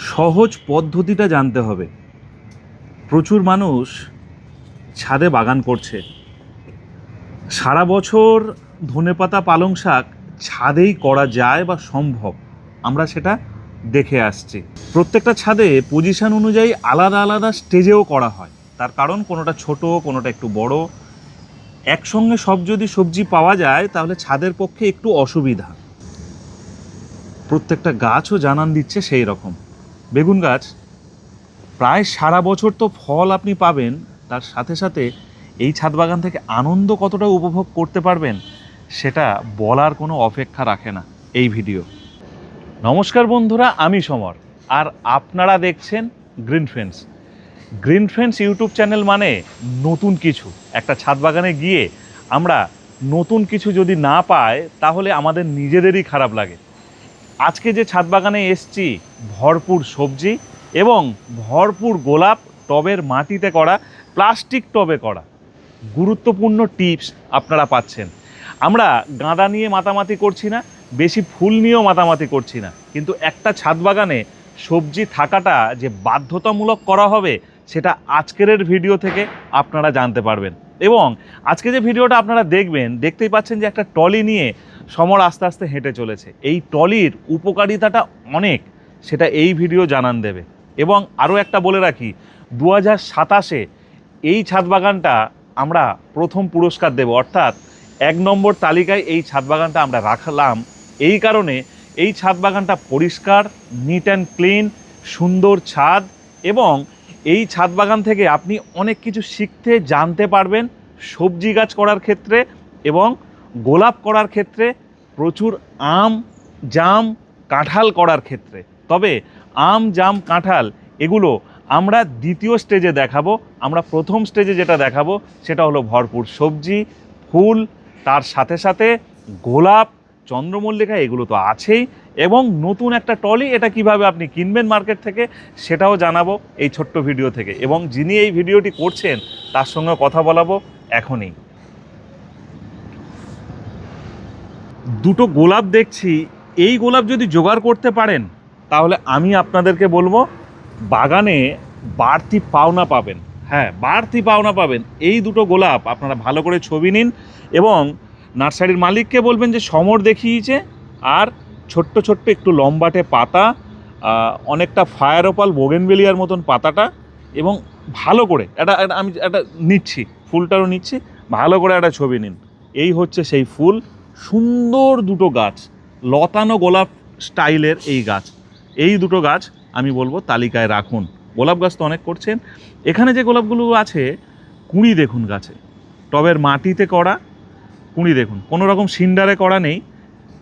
সহজ পদ্ধতিটা জানতে হবে। প্রচুর মানুষ ছাদে বাগান করছে। সারা বছর ধনেপাতা পালং শাক ছাদেই করা যায় বা সম্ভব, আমরা সেটা দেখে আসছি। প্রত্যেকটা ছাদে পজিশান অনুযায়ী আলাদা আলাদা স্টেজেও করা হয়। তার কারণ কোনোটা ছোট, কোনোটা একটু বড়। একসঙ্গে সব যদি সবজি পাওয়া যায়, তাহলে ছাদের পক্ষে একটু অসুবিধা। প্রত্যেকটা গাছও জানান দিচ্ছে সেই রকম। বেগুন গাছ, প্রায় সারা বছর তো ফল আপনি পাবেন, তার সাথে সাথে এই ছাদ বাগান থেকে আনন্দ কতটা উপভোগ করতে পারবেন, সেটা বলার কোনো অপেক্ষা রাখে না এই ভিডিও। নমস্কার বন্ধুরা, আমি সমর, আর আপনারা দেখছেন Green Friends Green Friends YouTube channel মানে নতুন কিছু। একটা ছাদ বাগানে গিয়ে আমরা নতুন কিছু যদি না পাই, তাহলে আমাদের নিজেদেরই খারাপ লাগে। আজকে যে ছাদ বাগানে এসছি, ভরপুর সবজি এবং ভরপুর গোলাপ টবের মাটিতে করা, প্লাস্টিক টবে করা, গুরুত্বপূর্ণ টিপস আপনারা পাচ্ছেন। আমরা গাঁদা নিয়ে মাতামাতি করছি না, বেশি ফুল নিয়েও মাতামাতি করছি না, কিন্তু একটা ছাদ বাগানে সবজি থাকাটা যে বাধ্যতামূলক করা হবে, সেটা আজকের ভিডিও থেকে আপনারা জানতে পারবেন। এবং আজকে যে ভিডিওটা আপনারা দেখবেন, দেখতেই পাচ্ছেন যে একটা টলি নিয়ে সমর আস্তে আস্তে হেঁটে চলেছে। এই টলির উপকারিতাটা অনেক, সেটা এই ভিডিও জানান দেবে। এবং আরও একটা বলে রাখি দু হাজার সাতাশে এই ছাদ বাগানটা আমরা প্রথম পুরস্কার দেব। অর্থাৎ এক নম্বর তালিকায় এই ছাদ বাগানটা আমরা রাখলাম। এই কারণে এই ছাদ বাগানটা পরিষ্কার নিট অ্যান্ড ক্লিন সুন্দর ছাদ এবং এই ছাদ বাগান থেকে আপনি অনেক কিছু শিখতে, জানতে পারবেন সবজি গাছ করার ক্ষেত্রে এবং গোলাপ করার ক্ষেত্রে প্রচুর আম, জাম, কাঁঠাল করার ক্ষেত্রে। তবে আম, জাম, কাঁঠাল এগুলো আমরা দ্বিতীয় স্টেজে দেখাবো। আমরা প্রথম স্টেজে যেটা দেখাবো সেটা হলো ভরপুর সবজি, ফুল, তার সাথে সাথে গোলাপ, চন্দ্রমল্লিকা এগুলো তো আছেই। এবং নতুন একটা টলি এটা কীভাবে আপনি কিনবেন মার্কেট থেকে সেটাও জানাব এই ছোট্ট ভিডিও থেকে। এবং যিনি এই ভিডিওটি করছেন তার সঙ্গে কথা বলাবো এখনই। দুটো গোলাপ দেখছি, এই গোলাপ যদি জোগাড় করতে পারেন, তাহলে আমি আপনাদেরকে বলব, বাগানে বাড়তি পাওনা পাবেন। হ্যাঁ বাড়তি পাওনা পাবেন। এই দুটো গোলাপ আপনারা ভালো করে ছবি নিন এবং নার্সারির মালিককে বলবেন যে, সমর দেখিয়েছে আর ছোট্ট ছোট্ট একটু লম্বাটে পাতা অনেকটা ফায়ার ওপাল বোগেনবেলিয়ার মতন পাতাটা এবং ভালো করে এটা এটা আমি একটা নিচ্ছি, ফুলটারও নিচ্ছি, ভালো করে একটা ছবি নিন। এই হচ্ছে সেই ফুল। সুন্দর দুটো গাছ, লতানো গোলাপ স্টাইলের এই গাছ। এই দুটো গাছ আমি বলব তালিকায় রাখুন। গোলাপ গাছ তো অনেক করছেন। এখানে যে গোলাপগুলো আছে, কুঁড়ি দেখুন গাছে। টবের মাটিতে করা কুঁড়ি দেখুন। কোনো রকম সিন্ডারে করা নেই।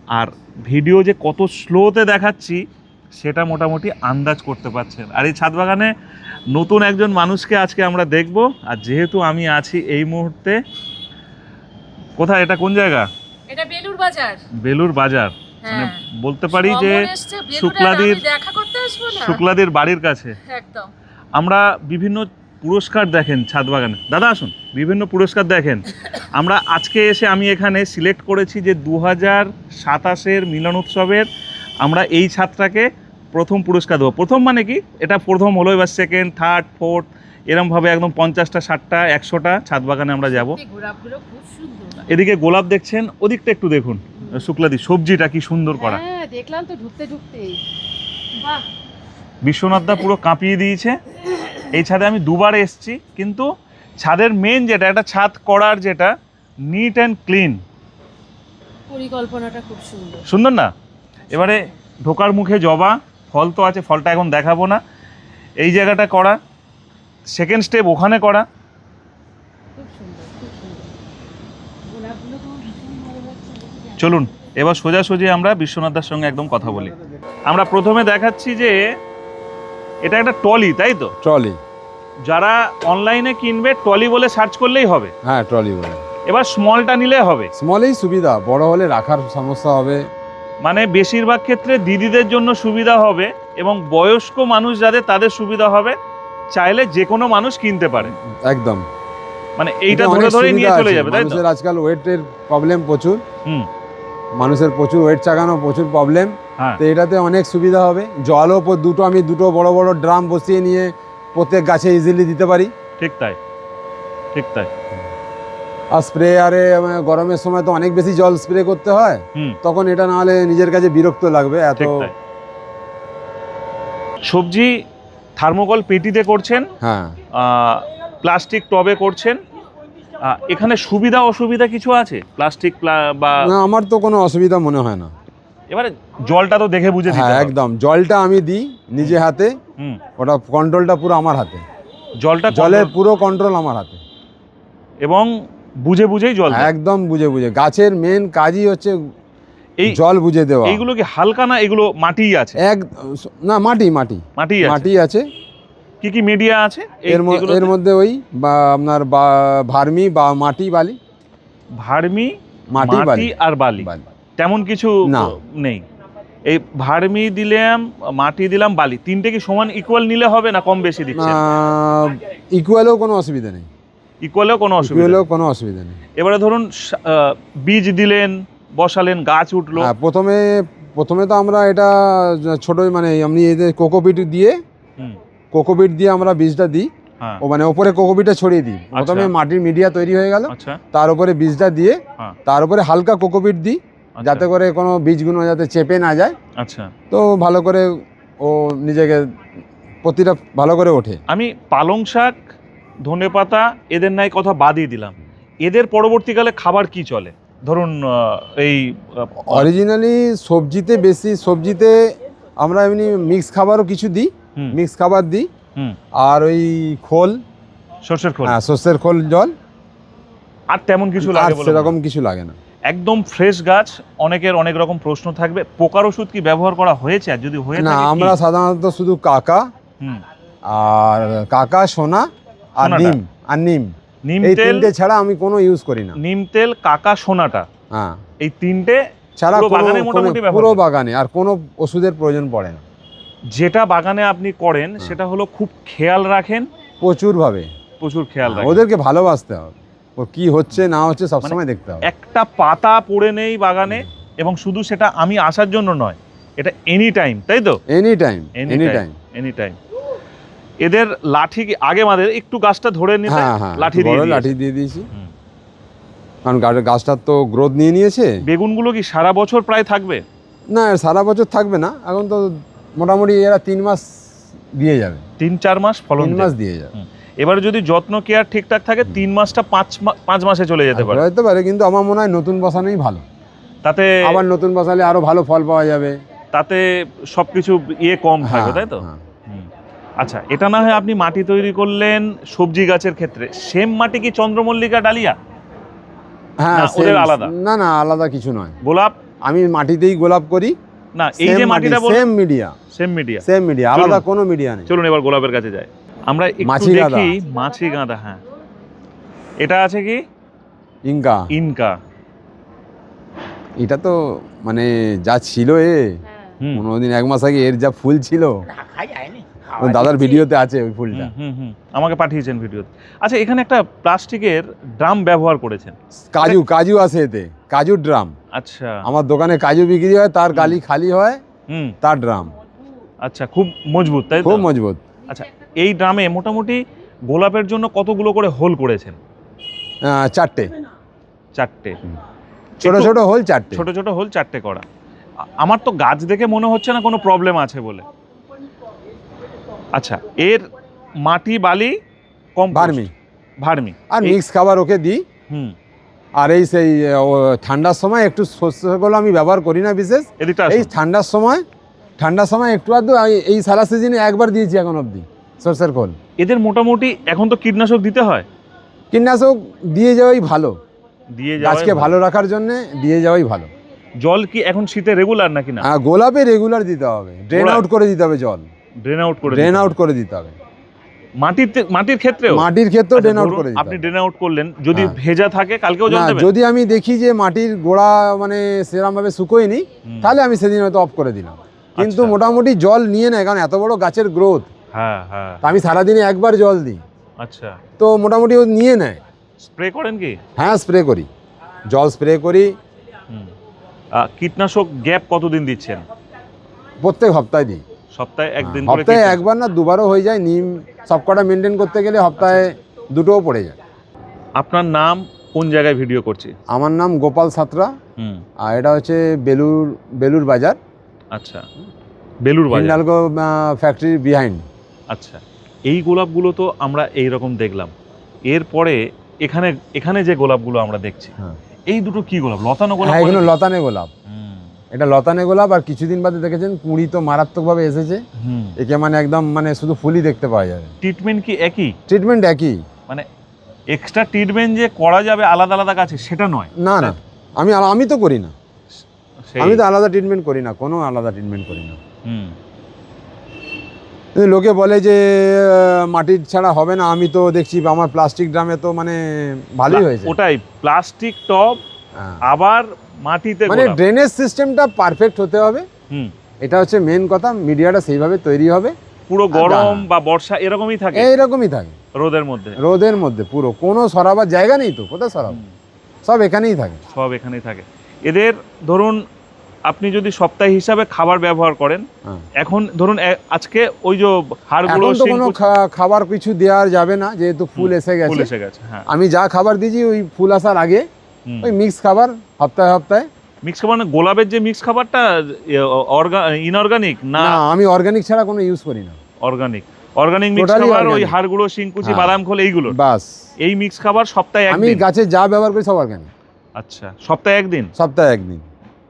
আর ভিডিও যে কত স্লোতে দেখাচ্ছি, সেটা মোটামুটি আন্দাজ করতে পারছেন। আর এই ছাদ বাগানে নতুন একজন মানুষকে আজকে আমরা দেখব। আর যেহেতু আমি আছি এই মুহূর্তে, কোথায়? এটা কোন জায়গা? বাজার বেলুর বাজার। মানে হ্যাঁ। বলতে পারি যে শুক্লাদির দেখা করতে আসব না? শুক্লাদের বাড়ির কাছে। একদম। আমরা বিভিন্ন পুরস্কার দেখেন ছাদ বাগানে দাদা আসুন। বিভিন্ন পুরস্কার দেখেন। আমরা আজকে এসে আমি এখানে সিলেক্ট করেছি যে দু হাজার সাতাশের মিলন উৎসবের আমরা এই ছাদটাকে প্রথম পুরস্কার দেবো। প্রথম মানে কি? এটা প্রথম হলো এবার সেকেন্ড থার্ড ফোর্থ এরমভাবে একদম পঞ্চাশটা ষাটটা একশোটা ছাদ বাগানে আমরা যাব। এদিকে গোলাপ দেখছেন ওদিকটা একটু দেখুন শুক্লাদি সবজিটা কি সুন্দর করা। হ্যাঁ দেখলাম তো ঢুকতে ঢুকতেই বাহ। বিশ্বনাথদা পুরো কাঁপিয়ে দিয়েছে। এই ছাদে আমি দুবার এসেছি কিন্তু ছাদের মেন যেটা একটা ছাদ করার যেটা নিট অ্যান্ড ক্লিন পরিকল্পনাটা খুব সুন্দর। সুন্দর না? এবারে ঢোকার মুখে জবা ফল তো আছে ফলটা এখন দেখাবো না। এই জায়গাটা করা সেকেন্ড স্টেপ ওখানে করা। চলুন এবার সোজাসুজি আমরা বিশ্বনাথদার সঙ্গে একদম কথা বলি। আমরা প্রথমে দেখাচ্ছি যে এটা একটা টলি তাই তো? ট্রলি। যারা অনলাইনে কিনবে টলি বলে সার্চ করলেই হবে। হ্যাঁ ট্রলি বলে। এবার স্মলটা নিলে হবে। স্মলেই সুবিধা বড় হলে রাখার সমস্যা হবে। মানে বেশিরভাগ ক্ষেত্রে দিদিদের জন্য সুবিধা হবে এবং বয়স্ক মানুষ যাদের তাদের সুবিধা হবে। চাইলে যে কোনো মানুষ কিনতে পারে। একদম। মানে এইটা ধরে ধরে নিয়ে চলে যাবে তাই তো? মানুষের আজকাল ওয়েটের প্রবলেম প্রচুর। হুম। মানুষের প্রচুর ওয়েট চাগানো প্রচুর প্রবলেম। হ্যাঁ। তো এটাতে অনেক সুবিধা হবে। জলও দুটো আমি দুটো বড় বড় ড্রাম বসিয়ে নিয়ে প্রত্যেক গাছে ইজিলি দিতে পারি। ঠিক তাই। ঠিক তাই। আর স্প্রে আরে মানে গরমের সময় তো অনেক বেশি জল স্প্রে করতে হয়। তখন এটা না হলে নিজের কাছে বিরক্ত লাগবে এত সবজি থার্মোকল পেটিতে করছেন হ্যাঁ। প্লাস্টিক টবে করছেন। এখানে সুবিধা অসুবিধা কিছু আছে? প্লাস্টিক বা না আমার তো কোনো অসুবিধা মনে হয় না। এবারে জলটা তো দেখে বুঝে হ্যাঁ একদম। জলটা আমি দিই নিজে হাতে। ওটা কন্ট্রোলটা পুরো আমার হাতে। জলটা জলের পুরো কন্ট্রোল আমার হাতে। এবং বুঝে বুঝেই জল একদম বুঝে বুঝে। গাছের মেন কাজই হচ্ছে এই জল বুঝে দেওয়া। এইগুলো কি হালকা না এগুলো মাটিই আছে? এক না মাটি মাটি আছে? মাটি আছে। কি কি মিডিয়া আছে? এর? এর মধ্যে ওই বা আপনার ভার্মি বা মাটি বালি। ভার্মি মাটি মাটি বালি। আর বালি। তেমন কিছু। নেই। এই ভার্মি দিলাম মাটি দিলাম বালি। তিনটে কি সমান ইকুয়াল নিলে হবে না কম বেশি দিচ্ছে? ইকুয়ালেও কোনো অসুবিধা নেই। ইকুয়ালেও কোনো অসুবিধা ইকুয়ালেও। কোনো অসুবিধা নেই। এবারে ধরুন বীজ দিলেন বসালেন গাছ উঠল। হ্যাঁ প্রথমে প্রথমে তো আমরা এটা ছোট মানে আমি এদের কোকোপিট দিয়ে কোকোপিট দিয়ে আমরা বীজটা দিই। হ্যাঁ। ও মানে ওপরে কোকোপিটটা ছড়িয়ে দিই। প্রথমে মাটির মিডিয়া তৈরি হয়ে গেল। আচ্ছা। তার উপরে বীজটা দিয়ে হ্যাঁ। তার উপরে হালকা কোকোপিট দিই আচ্ছা, যাতে করে কোনো বীজগুলো যাতে চেপে না যায়। আচ্ছা। তো ভালো করে ও নিজেকে প্রতিটা ভালো করে ওঠে। আমি পালং শাক ধনে পাতা এদের নাই কথা বাদই দিলাম। এদের পরবর্তীকালে খাবার কি চলে? ধরুন এই অরিজিনালি সবজিতে বেশি সবজিতে আমরা এমনি মিক্স খাবারও কিছু দিই মিক্স খাবার দিই। আর ওই খোল সর্ষের খোল। হ্যাঁ সর্ষের খোল জল। আর তেমন কিছু লাগে বলে সেরকম কিছু লাগে না। একদম ফ্রেশ গাছ অনেকের অনেক রকম প্রশ্ন থাকবে। পোকার ওষুধ কি ব্যবহার করা হয়েছে? আর যদি হয়ে না আমরা সাধারণত শুধু কাকা আর কাকা সোনা আর নিম। আর নিম। নিম এই তেল তিনটে ছাড়া আমি কোনো ইউজ করি না। নিম তেল কাকা সোনাটা। হ্যাঁ। এই তিনটে ছাড়া পুরো কোনো- বাগানে কোনো- মোটামুটি ব্যবহার পুরো করেন। বাগানে আর কোনো ওষুধের প্রয়োজন পড়ে না। যেটা বাগানে আপনি করেন হ্যাঁ। সেটা হলো খুব খেয়াল রাখেন। প্রচুর ভাবে প্রচুর খেয়াল রাখেন। ওদেরকে ভালোবাসতে হবে। ওর কি হচ্ছে না হচ্ছে সবসময় দেখতে হবে। একটা পাতা পড়ে নেই বাগানে এবং শুধু সেটা আমি আসার জন্য নয় এটা এনি টাইম তাই তো? Any time any time any time এদের লাঠি আগে আমাদের একটু গাছটা ধরে নিতে হ্যাঁ হ্যাঁ লাঠি দিয়ে লাঠি দিয়ে দিয়েছি। কারণ গাছ- গাছটার তো গ্রোথ নিয়ে নিয়েছে। বেগুনগুলো কি সারা বছর প্রায় থাকবে? না সারা বছর থাকবে না। এখন তো মোটামুটি এরা তিন মাস দিয়ে যাবে। তিন চার মাস ফলন তিন মাস দিয়ে যাবে। এবারে যদি যত্ন কেয়ার ঠিকঠাক থাকে তিন মাসটা পাঁচ পাঁচ মাসে চলে যেতে পারে। হতে পারে কিন্তু আমার মনে হয় নতুন বসানোই ভালো। তাতে আবার নতুন বসালে আরও ভালো ফল পাওয়া যাবে। তাতে সবকিছু ইয়ে কম থাকবে হ্যাঁ, তাই তো। আচ্ছা এটা না হয় আপনি মাটি তৈরি করলেন সবজি গাছের ক্ষেত্রে। সেম মাটি কি চন্দ্রমল্লিকা ডালিয়া? হ্যাঁ না, ওদের আলাদা? না না আলাদা কিছু নয়। গোলাপ? আমি মাটিতেই গোলাপ করি। না এই যে মাটিটা বল same media same media same media আলাদা কোনো মিডিয়া নেই। চলুন এবার গোলাপের কাছে যাই। আমরা একটু মাছি গাঁদা। দেখি মাছি গাঁদা হ্যাঁ। এটা আছে কি? ইনকা। ইনকা। এটা তো মানে যা ছিল এ হুম। পনেরো এক মাস আগে এর যা ফুল ছিল। ওই দাদার ভিডিওতে আছে ওই ফুলটা। হুম, হুম হুম আমাকে পাঠিয়েছেন ভিডিওতে আচ্ছা এখানে একটা প্লাস্টিকের ড্রাম ব্যবহার করেছেন। কাজু কাজু আছে এতে কাজু ড্রাম। আচ্ছা। আমার দোকানে কাজু বিক্রি হয় তার গালি খালি হয় হুম। তার ড্রাম। আচ্ছা খুব মজবুত তাই খুব মজবুত। আচ্ছা এই ড্রামে মোটামুটি গোলাপের জন্য কতগুলো করে হোল করেছেন? চারটে। চারটে। ছোট ছোট হোল চারটে। ছোট ছোট হোল চারটে করা। আমার তো গাছ দেখে মনে হচ্ছে না কোনো প্রবলেম আছে বলে। আচ্ছা এর মাটি বালি কম ভার্মি। ভার্মি। আর মিক্স খাবার ওকে দিই। হুম। আর এই সেই ঠান্ডার সময় একটু শস্যগুলো আমি ব্যবহার করি না বিশেষ। এই ঠান্ডার সময় ঠান্ডার সময় একটু আমি- এই সারা সিজনে একবার দিয়েছি এখন অবধি সর্ষের খোল। এদের মোটামুটি এখন তো কীটনাশক দিতে হয়? কীটনাশক দিয়ে যাওয়াই ভালো। দিয়ে গাছকে ভালো। রাখার জন্য দিয়ে যাওয়াই ভালো। জল কি এখন শীতে রেগুলার নাকি না? আর গোলাপে রেগুলার দিতে হবে। ড্রেন আউট করে দিতে হবে জল। ড্রেন আউট করে ড্রেন আউট করে দিতে হবে। মাটির মাটির ক্ষেত্রেও? মাটির ক্ষেত্রেও আচ্ছা, ড্রেন আউট করে আপনি ড্রেন আউট করলেন যদি হ্যাঁ। ভেজা থাকে কালকেও জল দেবেন? যদি আমি দেখি যে মাটির গোড়া মানে সেরকম ভাবে শুকোয়নি তাহলে আমি সেদিন হয়তো অফ করে দিলাম। কিন্তু আচ্ছা। মোটামুটি জল নিয়ে নেয় কারণ এত বড় গাছের গ্রোথ হ্যাঁ হ্যাঁ। আমি সারাদিনে একবার জল দিই। আচ্ছা। তো মোটামুটি ও নিয়ে নেয়। স্প্রে করেন কি? হ্যাঁ স্প্রে করি। জল স্প্রে করি। কীটনাশক গ্যাপ কতদিন দিচ্ছেন? প্রত্যেক সপ্তাহে দিই। সপ্তাহে একদিন হ্যাঁ, সপ্তাহে একবার না দুবারও হয়ে যায় নিম সবকটা মেনটেন করতে গেলে সপ্তাহে দুটোও পড়ে যায়। আপনার নাম কোন জায়গায় ভিডিও করছি? আমার নাম গোপাল সাঁতরা হুম। আর এটা হচ্ছে বেলুর বেলুর বাজার। আচ্ছা। বেলুর বাজার। হিন্ডালগো ফ্যাক্টরি বিহাইন্ড আচ্ছা। এই গোলাপগুলো তো আমরা এই রকম দেখলাম। এরপরে এখানে এখানে যে গোলাপগুলো আমরা দেখছি হ্যাঁ। এই দুটো কি গোলাপ? লতানো গোলাপ হ্যাঁ এগুলো লতানে গোলাপ। হুম, এটা লতানে গোলাপ আর কিছুদিন বাদে দেখেছেন কুঁড়ি তো মারাত্মকভাবে এসেছে। হুম। একে মানে একদম মানে শুধু ফুলই দেখতে পাওয়া যাবে ট্রিটমেন্ট কি একই? ট্রিটমেন্ট একই। মানে এক্সট্রা ট্রিটমেন্ট যে করা যাবে আলাদা আলাদা গাছে সেটা নয়। না না। আমি আমি তো করি না। আমি তো আলাদা ট্রিটমেন্ট করি না কোনো আলাদা ট্রিটমেন্ট করি না। হুম। লোকে বলে যে মাটির ছাড়া হবে না আমি তো দেখছি আমার প্লাস্টিক ড্রামে তো মানে ভালোই হয়েছে। ওটাই প্লাস্টিক হ্যাঁ। আবার মাটিতে মানে ড্রেনেজ সিস্টেমটা পারফেক্ট হতে হবে। হুম। এটা হচ্ছে মেন কথা মিডিয়াটা সেইভাবে তৈরি হবে। পুরো। গরম বা বর্ষা এরকমই থাকে? এইরকমই থাকে। রোদের মধ্যে? রোদের মধ্যে পুরো। কোনো সরাবার জায়গা নেই তো? কোথায় সরাবো? সব এখানেই থাকে। সব এখানেই থাকে। এদের ধরুন আপনি যদি সপ্তাহে হিসাবে খাবার ব্যবহার করেন হ্যাঁ। এখন ধরুন আজকে ওই যে হাড়গুলো তো কোনো খাবার কিছু দেওয়া যাবে না যেহেতু ফুল এসে ফুল গেছে। এসে গেছে হ্যাঁ। আমি যা খাবার দিয়েছি ওই ফুল আসার আগে ওই মিক্স খাবার সপ্তাহে সপ্তাহে। মিক্স খাবার না গোলাপের যে মিক্স খাবারটা ইনঅর্গানিক না? আমি অর্গানিক ছাড়া কোনো ইউজ করি না। অর্গানিক অর্গানিক মিক্স খাবার ওই হাড়গুঁড়ো শিংকুচি হ্যাঁ। বাদাম খোল এইগুলো বাস। এই মিক্স খাবার সপ্তাহে আমি গাছে যা ব্যবহার করি সব অর্গানিক আচ্ছা সপ্তাহে একদিন? সপ্তাহে একদিন।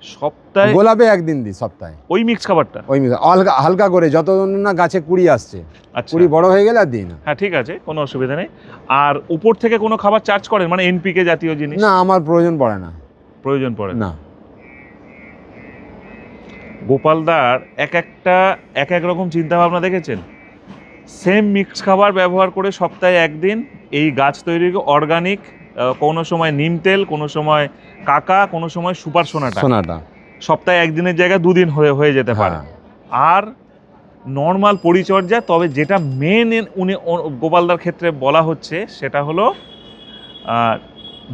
সপ্তাহে গোলাপে একদিন দিই সপ্তাহে। ওই মিক্স খাবারটা? ওই mix- হালকা হালকা করে যত না গাছে কুড়ি আসছে। আচ্ছা। কুড়ি বড় হয়ে গেলে আর দিই না। হ্যাঁ ঠিক আছে কোনো অসুবিধা নেই। আর উপর থেকে কোনো খাবার চার্জ করেন? মানে এনপিকে জাতীয় জিনিস? না আমার প্রয়োজন পড়ে না। প্রয়োজন পড়ে না? গোপালদার এক একটা এক এক রকম চিন্তা ভাবনা দেখেছেন? সেম মিক্স খাবার ব্যবহার করে সপ্তাহে একদিন এই গাছ তৈরি অর্গানিক কোনো সময় নিম তেল কোনো সময় কাকা কোনো সময় সুপার সোনাটা। সোনাটা। সপ্তাহে একদিনের জায়গায় দুদিন হয়ে হয়ে যেতে পারে। হ্যাঁ। আর নর্মাল পরিচর্যা তবে যেটা মেন উনি গোপালদার ক্ষেত্রে বলা হচ্ছে সেটা হলো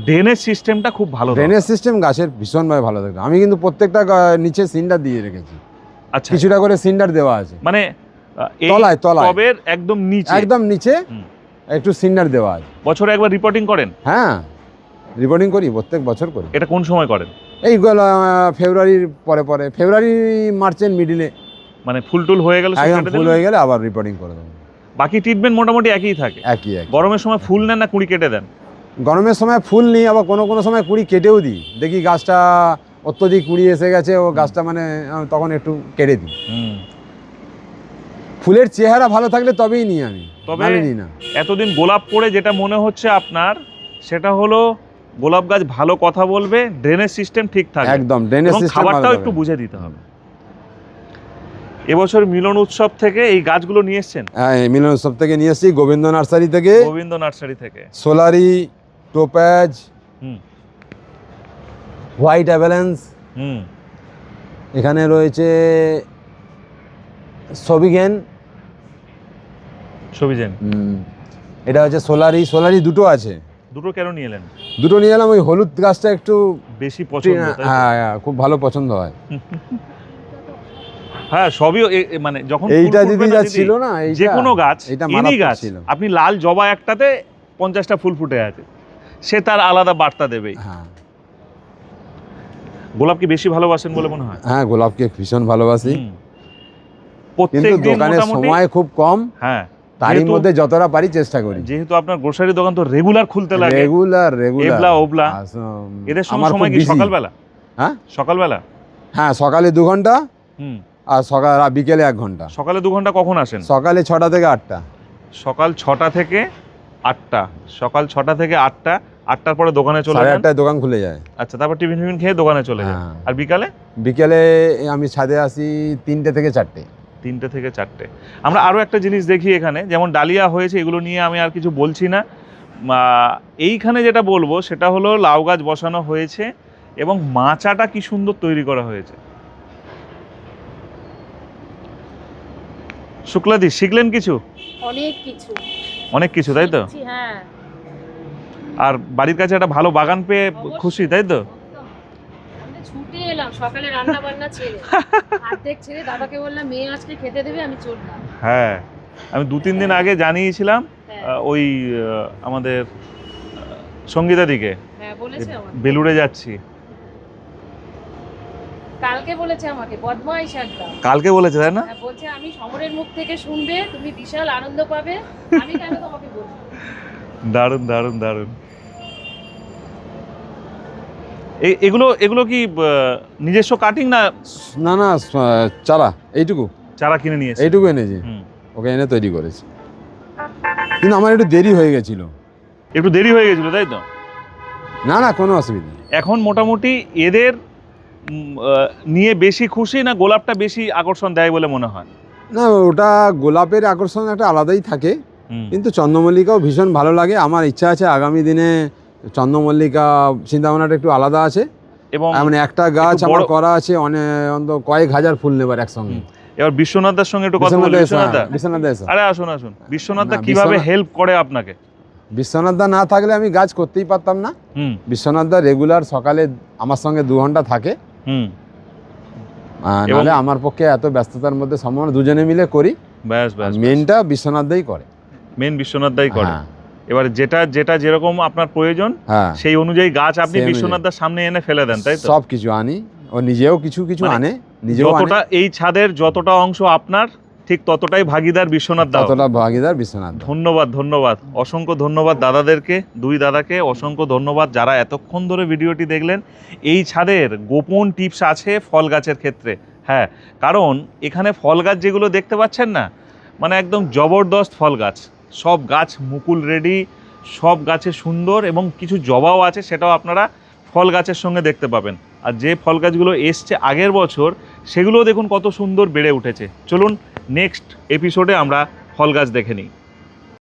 ড্রেনেজ সিস্টেমটা খুব ভালো। ড্রেনেজ সিস্টেম গাছের ভীষণভাবে ভালো থাকে আমি কিন্তু প্রত্যেকটা নিচে সিন্ডার দিয়ে রেখেছি। আচ্ছা। কিছুটা করে সিন্ডার দেওয়া আছে। মানে তলায় তলায়। একদম নিচে। একদম নিচে। একটু সিন্ডার দেওয়া আছে। বছরে একবার রিপোর্টিং করেন? হ্যাঁ রিপোর্টিং করি প্রত্যেক বছর করি। এটা কোন সময় করেন? এই ফেব্রুয়ারির পরে পরে ফেব্রুয়ারি মার্চের মিডিলে মানে ফুল টুল হয়ে গেলে একদম ফুল হয়ে গেলে আবার রিপোর্টিং করে দেবো। বাকি ট্রিটমেন্ট মোটামুটি একই থাকে? একই এক গরমের সময় ফুল নেন না কুড়ি কেটে দেন? গরমের সময় ফুল নিই আবার কোনো কোনো সময় কুড়ি কেটেও দিই। দেখি গাছটা অত্যধিক কুড়ি এসে গেছে ও গাছটা মানে তখন একটু কেটে দিই। ফুলের চেহারা ভালো থাকলে তবেই নিই আমি তবে নিই না। এতদিন গোলাপ পড়ে যেটা মনে হচ্ছে আপনার সেটা হলো গোলাপ গাছ ভালো কথা বলবে ড্রেনেজ সিস্টেম ঠিক থাকবে একদম ড্রেনেজ সিস্টেম খাবারটাও একটু বুঝে দিতে হবে। এবছর মিলন উৎসব থেকে এই গাছগুলো নিয়ে এসছেন? হ্যাঁ মিলন উৎসব থেকে নিয়ে এসেছি গোবিন্দ নার্সারি থেকে। গোবিন্দ নার্সারি থেকে। সোলারি টোপ্যাজ হুম। White avalanche. হুম। এখানে রয়েছে সবিগেন সবিজেন এটা হচ্ছে সোলারি সোলারি দুটো আছে। দুটো কেন নিয়ে এলেন? দুটো নিয়ে এলাম ওই হলুদ গাছটা একটু বেশি পছন্দ হ্যাঁ হ্যাঁ, খুব ভালো পছন্দ হয়। হ্যাঁ সবই মানে যখন এইটা দিদি যা ছিল না যে কোনো গাছ এটা মারাত্মক গাছ আপনি লাল জবা একটাতে পঞ্চাশটা ফুল ফুটে আছে সে তার আলাদা বার্তা দেবে। হ্যাঁ। গোলাপকে বেশি ভালোবাসেন বলে মনে হয়? হ্যাঁ গোলাপকে ভীষণ ভালোবাসি। হুম। কিন্তু প্রত্যেকদিন সময় খুব কম। হ্যাঁ। তারই মধ্যে যতটা পারি চেষ্টা করি। যেহেতু আপনার গ্রোসারি দোকান তো রেগুলার খুলতে লাগে। রেগুলার রেগুলার এবলা ওবলা। এদের সময় কি? সকালবেলা? হ্যাঁ? সকালবেলা? হ্যাঁ সকালে দু ঘণ্টা হুম। আর সকাল বিকেলে এক ঘণ্টা। সকালে দু ঘণ্টা কখন আসেন? সকালে ছটা থেকে আটটা। সকাল ছটা থেকে আটটা। সকাল ছটা থেকে আটটা। আটটার পরে দোকানে চলে যান। আটটায় দোকান খুলে যায়। আচ্ছা তারপর টিফিন ফিফিন খেয়ে দোকানে চলে যান। হ্যাঁ। আর বিকালে? বিকেলে আমি ছাদে আসি তিনটে থেকে চারটে। তিনটে থেকে চারটে। আমরা আরও একটা জিনিস দেখি এখানে যেমন ডালিয়া হয়েছে এগুলো নিয়ে আমি আর কিছু বলছি না। এইখানে যেটা বলব সেটা হলো লাউ গাছ বসানো হয়েছে এবং মাচাটা কি সুন্দর তৈরি করা হয়েছে। শুক্লাদি শিখলেন কিছু? অনেক কিছু। অনেক কিছু তাই তো? হ্যাঁ। আর বাড়ির কাছে একটা ভালো বাগান পেয়ে খুশি তাই তো? ছুটে এলাম সকালে রান্না বান্না ছেড়ে। অর্ধেক ছেড়ে দাদাকে বললাম মেয়ে আজকে খেতে দেবে আমি চললাম। হ্যাঁ আমি দু তিন দিন আগে জানিয়েছিলাম হ্যাঁ। ওই আমাদের সঙ্গীতা দিকে। হ্যাঁ বেলুড়ে যাচ্ছি। কালকে বলেছে আমাকে বদমাইশ একদম। কালকে বলেছে তাই না? হ্যাঁ, বলছে আমি সমরের মুখ থেকে শুনবে তুমি বিশাল আনন্দ পাবে। আমি কেন তোমাকে বলব? দারুণ দারুণ দারুণ এ- এগুলো এগুলো কি নিজস্ব কাটিং না না না চারা এইটুকু। চারা কিনে নিয়েছে এইটুকু এনেছি। ওকে এনে তৈরি করেছি। কিন্তু আমার একটু দেরি হয়ে গেছিল। একটু দেরি হয়ে গেছিল তাই তো? না না কোনো অসুবিধা নেই। এখন মোটামুটি এদের নিয়ে বেশি খুশি না গোলাপটা বেশি আকর্ষণ দেয় বলে মনে হয়? না ওটা গোলাপের আকর্ষণ একটা আলাদাই থাকে। কিন্তু চন্দ্রমল্লিকাও ভীষণ ভালো লাগে। আমার ইচ্ছা আছে আগামী দিনে চন্দ্রমল্লিকা চিন্তাভাবনাটা একটু আলাদা আছে। এবং মানে একটা গাছ আমার করা আছে অনেক কয়েক হাজার ফুল নেবার একসঙ্গে। এবার বিশ্বনাথদার সঙ্গে একটু কথা বলি। বিশ্বনাথ? দা আরে আসুন আসুন। বিশ্বনাথ কীভাবে হেল্প করে আপনাকে? বিশ্বনাথ দা না থাকলে আমি গাছ করতেই পারতাম না। হুম। বিশ্বনাথ দা রেগুলার সকালে আমার সঙ্গে দু ঘণ্টা থাকে। নাহলে আমার পক্ষে এত ব্যস্ততার মধ্যে সম্ভব না, দুজনে মিলে করি। মেনটা বিশ্বনাথ দাই করে। মেন বিশ্বনাথ দাই করে। হ্যাঁ। এবার যেটা যেটা যেরকম আপনার প্রয়োজন হ্যাঁ। সেই অনুযায়ী গাছ আপনি সেই বিশ্বনাথ দার সামনে এনে ফেলে দেন তাই তো? সব কিছু আনি ও নিজেও কিছু কিছু মানে আনে নিজেও যতটা এই ছাদের যতটা অংশ আপনার ঠিক ততটাই ভাগিদার বিশ্বনাথ দা ততটা ভাগিদার বিশ্বনাথ ধন্যবাদ ধন্যবাদ। অসংখ্য ধন্যবাদ দাদাদেরকে দুই দাদাকে অসংখ্য ধন্যবাদ যারা এতক্ষণ ধরে ভিডিওটি দেখলেন। এই ছাদের গোপন টিপস আছে ফল গাছের ক্ষেত্রে হ্যাঁ। কারণ এখানে ফল গাছ যেগুলো দেখতে পাচ্ছেন না মানে একদম জবরদস্ত ফল গাছ। সব গাছ মুকুল রেডি সব গাছে সুন্দর এবং কিছু জবাও আছে, সেটাও আপনারা ফল গাছের সঙ্গে দেখতে পাবেন। আর যে ফল গাছগুলো এসছে আগের বছর, সেগুলোও দেখুন কত সুন্দর বেড়ে উঠেছে। চলুন নেক্সট এপিসোডে আমরা ফল গাছ দেখে নিই।